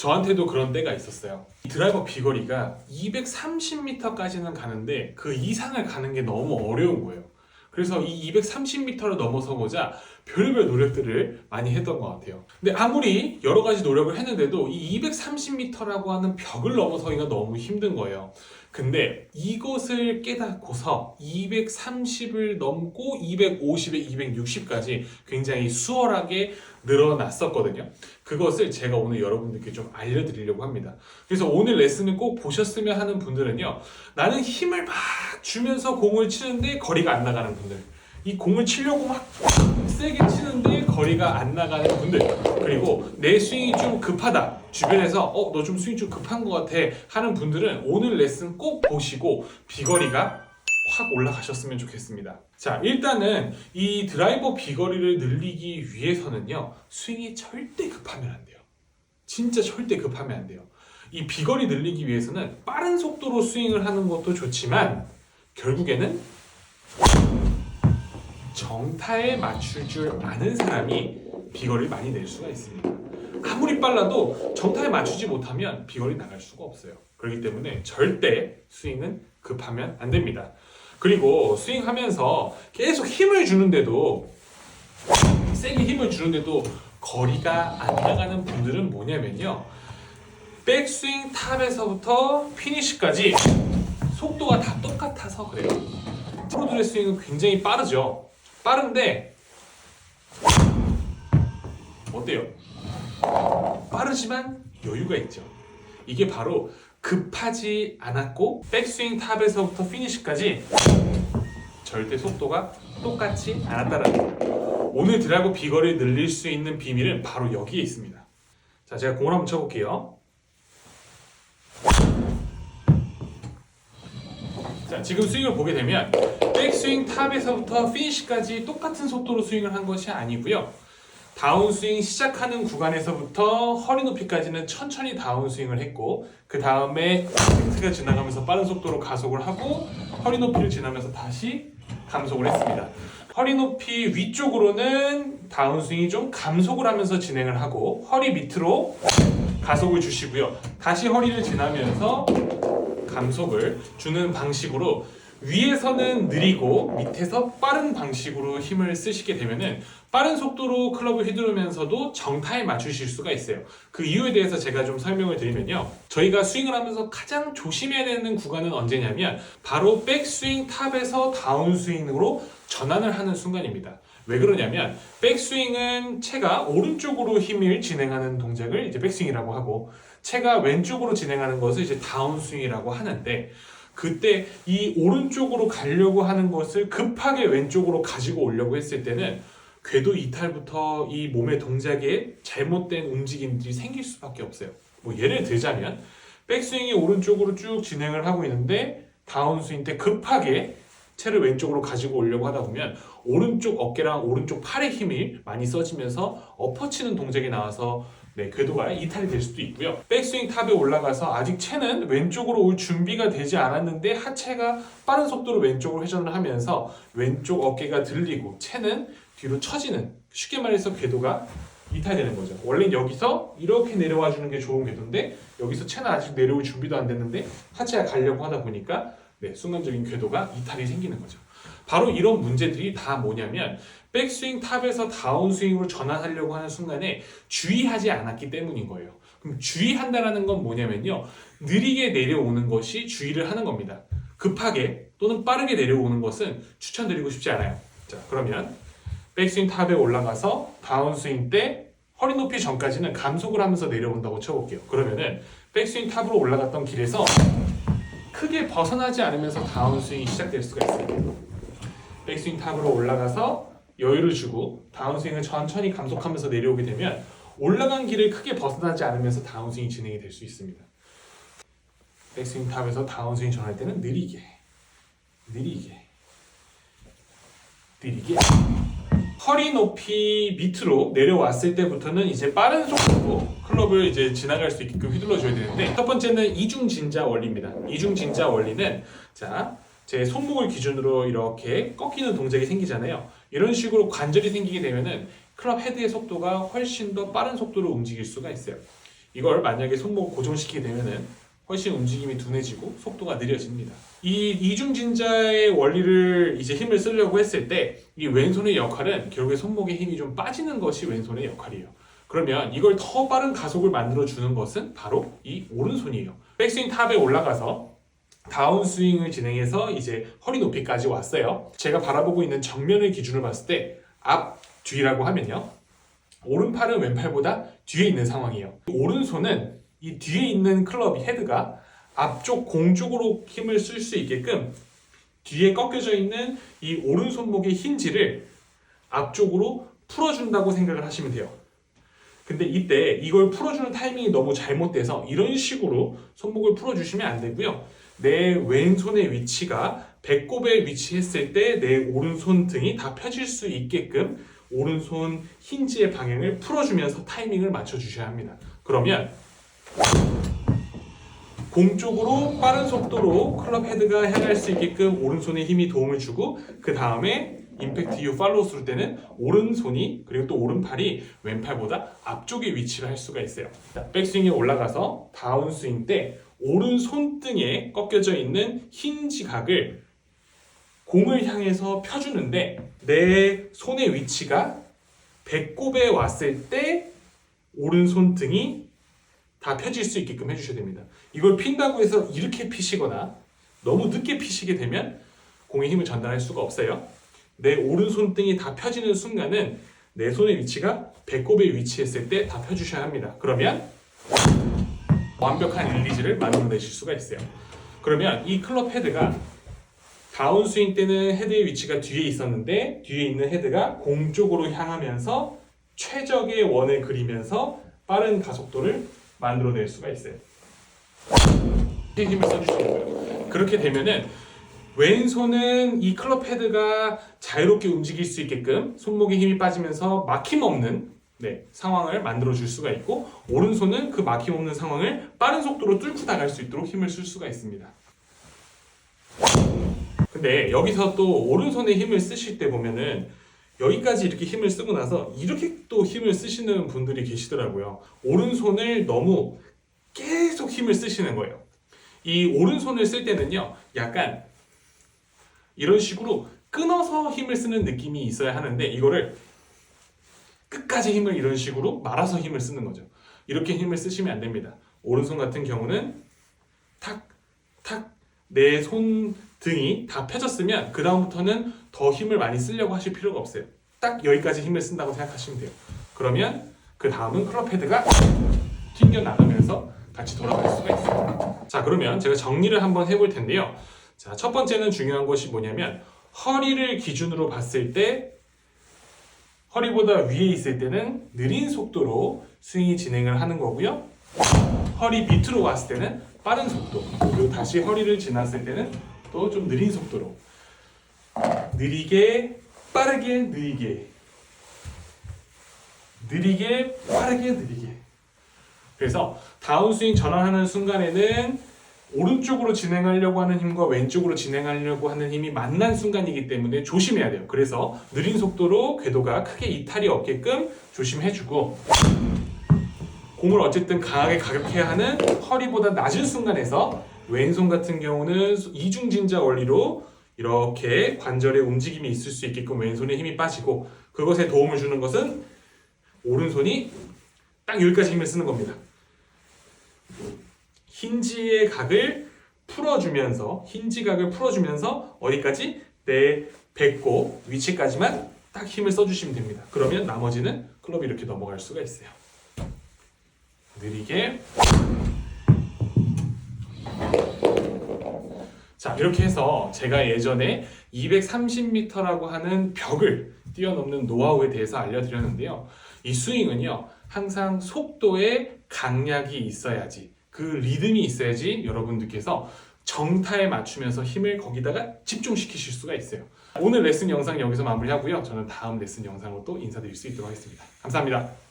저한테도 그런 때가 있었어요. 이 드라이버 비거리가 230m까지는 가는데 그 이상을 가는 게 너무 어려운 거예요. 그래서 이 230m를 넘어서고자 별의별 노력들을 많이 했던 것 같아요. 근데 아무리 여러 가지 노력을 했는데도 이 230m라고 하는 벽을 넘어서기가 너무 힘든 거예요. 근데 이것을 깨닫고서 230을 넘고 250에 260까지 굉장히 수월하게 늘어났었거든요. 그것을 제가 오늘 여러분들께 좀 알려드리려고 합니다. 그래서 오늘 레슨을 꼭 보셨으면 하는 분들은요. 나는 힘을 막 주면서 공을 치는데 거리가 안 나가는 분들. 이 공을 치려고 막 세게 치는데 거리가 안 나가는 분들 그리고 내 스윙이 좀 급하다 주변에서 어 너 좀 스윙 좀 급한 것 같아 하는 분들은 오늘 레슨 꼭 보시고 비거리가 확 올라가셨으면 좋겠습니다. 자, 일단은 이 드라이버 비거리를 늘리기 위해서는요, 스윙이 절대 급하면 안 돼요. 진짜 절대 급하면 안 돼요. 이 비거리 늘리기 위해서는 빠른 속도로 스윙을 하는 것도 좋지만, 결국에는 정타에 맞출 줄 아는 사람이 비거리를 많이 낼 수가 있습니다. 아무리 빨라도 정타에 맞추지 못하면 비거리 나갈 수가 없어요. 그렇기 때문에 절대 스윙은 급하면 안 됩니다. 그리고 스윙하면서 계속 힘을 주는데도 세게 힘을 주는데도 거리가 안 나가는 분들은 뭐냐면요. 백스윙 탑에서부터 피니시까지 속도가 다 똑같아서 그래요. 프로들의 스윙은 굉장히 빠르죠. 빠른데 어때요? 빠르지만 여유가 있죠. 이게 바로 급하지 않았고 백스윙 탑에서부터 피니시까지 절대 속도가 똑같지 않았다라는 거예요. 오늘 드라이브 비거리를 늘릴 수 있는 비밀은 바로 여기에 있습니다. 자, 제가 공을 한번 쳐볼게요. 자, 지금 스윙을 보게 되면 백스윙 탑에서부터 피니시까지 똑같은 속도로 스윙을 한 것이 아니고요. 다운스윙 시작하는 구간에서부터 허리 높이까지는 천천히 다운스윙을 했고 그 다음에 스가 지나가면서 빠른 속도로 가속을 하고 허리 높이를 지나면서 다시 감속을 했습니다. 허리 높이 위쪽으로는 다운스윙이 좀 감속을 하면서 진행을 하고 허리 밑으로 가속을 주시고요. 다시 허리를 지나면서 감속을 주는 방식으로 위에서는 느리고 밑에서 빠른 방식으로 힘을 쓰시게 되면은 빠른 속도로 클럽을 휘두르면서도 정타에 맞추실 수가 있어요. 그 이유에 대해서 제가 좀 설명을 드리면요. 저희가 스윙을 하면서 가장 조심해야 되는 구간은 언제냐면 바로 백스윙 탑에서 다운스윙으로 전환을 하는 순간입니다. 왜 그러냐면 백스윙은 채가 오른쪽으로 힘을 진행하는 동작을 이제 백스윙이라고 하고 채가 왼쪽으로 진행하는 것을 이제 다운스윙이라고 하는데 그때 이 오른쪽으로 가려고 하는 것을 급하게 왼쪽으로 가지고 오려고 했을 때는 궤도 이탈부터 이 몸의 동작에 잘못된 움직임들이 생길 수밖에 없어요. 뭐 예를 들자면 백스윙이 오른쪽으로 쭉 진행을 하고 있는데 다운스윙 때 급하게 채를 왼쪽으로 가지고 오려고 하다 보면 오른쪽 어깨랑 오른쪽 팔의 힘이 많이 써지면서 엎어치는 동작이 나와서 네, 궤도가 이탈이 될 수도 있고요. 백스윙 탑에 올라가서 아직 채는 왼쪽으로 올 준비가 되지 않았는데 하체가 빠른 속도로 왼쪽으로 회전을 하면서 왼쪽 어깨가 들리고 채는 뒤로 처지는 쉽게 말해서 궤도가 이탈되는 거죠. 원래 여기서 이렇게 내려와 주는 게 좋은 궤도인데 여기서 채는 아직 내려올 준비도 안 됐는데 하체가 가려고 하다 보니까 네, 순간적인 궤도가 이탈이 생기는 거죠. 바로 이런 문제들이 다 뭐냐면 백스윙 탑에서 다운스윙으로 전환하려고 하는 순간에 주의하지 않았기 때문인 거예요. 그럼 주의한다라는 건 뭐냐면요. 느리게 내려오는 것이 주의를 하는 겁니다. 급하게 또는 빠르게 내려오는 것은 추천드리고 싶지 않아요. 자, 그러면 백스윙 탑에 올라가서 다운스윙 때 허리 높이 전까지는 감속을 하면서 내려온다고 쳐볼게요. 그러면은 백스윙 탑으로 올라갔던 길에서 크게 벗어나지 않으면서 다운스윙이 시작될 수가 있어요. 백스윙 탑으로 올라가서 여유를 주고 다운스윙을 천천히 감속하면서 내려오게 되면 올라간 길을 크게 벗어나지 않으면서 다운스윙이 진행이 될 수 있습니다. 백스윙 탑에서 다운스윙 전할 때는 느리게, 느리게, 느리게. 허리 높이 밑으로 내려왔을 때부터는 이제 빠른 속도로 클럽을 이제 지나갈 수 있게끔 휘둘러 줘야 되는데 첫 번째는 이중 진자 원리입니다. 이중 진자 원리는 자, 제 손목을 기준으로 이렇게 꺾이는 동작이 생기잖아요. 이런 식으로 관절이 생기게 되면은 클럽 헤드의 속도가 훨씬 더 빠른 속도로 움직일 수가 있어요. 이걸 만약에 손목을 고정시키게 되면은 훨씬 움직임이 둔해지고 속도가 느려집니다. 이 이중진자의 원리를 이제 힘을 쓰려고 했을 때 이 왼손의 역할은 결국에 손목에 힘이 좀 빠지는 것이 왼손의 역할이에요. 그러면 이걸 더 빠른 가속을 만들어 주는 것은 바로 이 오른손이에요. 백스윙 탑에 올라가서 다운 스윙을 진행해서 이제 허리 높이까지 왔어요. 제가 바라보고 있는 정면의 기준을 봤을 때 앞, 뒤라고 하면요. 오른팔은 왼팔보다 뒤에 있는 상황이에요. 오른손은 이 뒤에 있는 클럽 헤드가 앞쪽 공 쪽으로 힘을 쓸 수 있게끔 뒤에 꺾여져 있는 이 오른손목의 힌지를 앞쪽으로 풀어준다고 생각을 하시면 돼요. 근데 이때 이걸 풀어주는 타이밍이 너무 잘못돼서 이런 식으로 손목을 풀어주시면 안 되고요. 내 왼손의 위치가 배꼽에 위치했을 때 내 오른손 등이 다 펴질 수 있게끔 오른손 힌지의 방향을 풀어주면서 타이밍을 맞춰주셔야 합니다. 그러면 공 쪽으로 빠른 속도로 클럽 헤드가 향할 수 있게끔 오른손에 힘이 도움을 주고 그 다음에 임팩트 이후 팔로우 스루 때는 오른손이 그리고 또 오른팔이 왼팔보다 앞쪽에 위치를 할 수가 있어요. 자, 백스윙에 올라가서 다운 스윙 때 오른 손 등에 꺾여져 있는 힌지 각을 공을 향해서 펴주는데 내 손의 위치가 배꼽에 왔을 때 오른손 등이 다 펴질 수 있게끔 해주셔야 됩니다. 이걸 핀다고 해서 이렇게 피시거나 너무 늦게 피시게 되면 공에 힘을 전달할 수가 없어요. 내 오른손 등이 다 펴지는 순간은 내 손의 위치가 배꼽에 위치했을 때 다 펴주셔야 합니다. 그러면 완벽한 릴리즈를 만들어내실 수가 있어요. 그러면 이 클럽 헤드가 다운 스윙 때는 헤드의 위치가 뒤에 있었는데 뒤에 있는 헤드가 공 쪽으로 향하면서 최적의 원을 그리면서 빠른 가속도를 만들어낼 수가 있어요. 힘을 써주시는 거예요. 그렇게 되면은 왼손은 이 클럽 헤드가 자유롭게 움직일 수 있게끔 손목에 힘이 빠지면서 막힘없는 네, 상황을 만들어 줄 수가 있고 오른손은 그 막힘없는 상황을 빠른 속도로 뚫고 나갈 수 있도록 힘을 쓸 수가 있습니다. 근데 여기서 또 오른손에 힘을 쓰실 때 보면은 여기까지 이렇게 힘을 쓰고 나서 이렇게 또 힘을 쓰시는 분들이 계시더라고요. 오른손을 너무 계속 힘을 쓰시는 거예요. 이 오른손을 쓸 때는요, 약간 이런 식으로 끊어서 힘을 쓰는 느낌이 있어야 하는데 이거를 끝까지 힘을 이런 식으로 말아서 힘을 쓰는 거죠. 이렇게 힘을 쓰시면 안 됩니다. 오른손 같은 경우는 탁, 탁, 내 손 등이 다 펴졌으면 그 다음부터는 더 힘을 많이 쓰려고 하실 필요가 없어요. 딱 여기까지 힘을 쓴다고 생각하시면 돼요. 그러면 그 다음은 클럽 헤드가 튕겨 나가면서 같이 돌아갈 수가 있어요. 자, 그러면 제가 정리를 한번 해볼 텐데요. 자, 첫 번째는 중요한 것이 뭐냐면 허리를 기준으로 봤을 때 허리보다 위에 있을 때는 느린 속도로 스윙이 진행을 하는 거고요. 허리 밑으로 왔을 때는 빠른 속도 그리고 다시 허리를 지났을 때는 또 좀 느린 속도로. 느리게 빠르게 느리게. 느리게 빠르게 느리게. 그래서 다운스윙 전환하는 순간에는 오른쪽으로 진행하려고 하는 힘과 왼쪽으로 진행하려고 하는 힘이 만난 순간이기 때문에 조심해야 돼요. 그래서 느린 속도로 궤도가 크게 이탈이 없게끔 조심해주고 공을 어쨌든 강하게 가격해야 하는 허리보다 낮은 순간에서 왼손 같은 경우는 이중진자 원리로 이렇게 관절의 움직임이 있을 수 있게끔 왼손에 힘이 빠지고 그것에 도움을 주는 것은 오른손이 딱 여기까지 힘을 쓰는 겁니다. 힌지의 각을 풀어주면서 힌지 각을 풀어주면서 어디까지 내 배꼽 위치까지만 딱 힘을 써주시면 됩니다. 그러면 나머지는 클럽이 이렇게 넘어갈 수가 있어요. 느리게 자 이렇게 해서 제가 예전에 230m라고 하는 벽을 뛰어넘는 노하우에 대해서 알려드렸는데요. 이 스윙은요 항상 속도에 강약이 있어야지 그 리듬이 있어야지 여러분들께서 정타에 맞추면서 힘을 거기다가 집중시키실 수가 있어요. 오늘 레슨 영상 여기서 마무리하고요. 저는 다음 레슨 영상으로 또 인사드릴 수 있도록 하겠습니다. 감사합니다.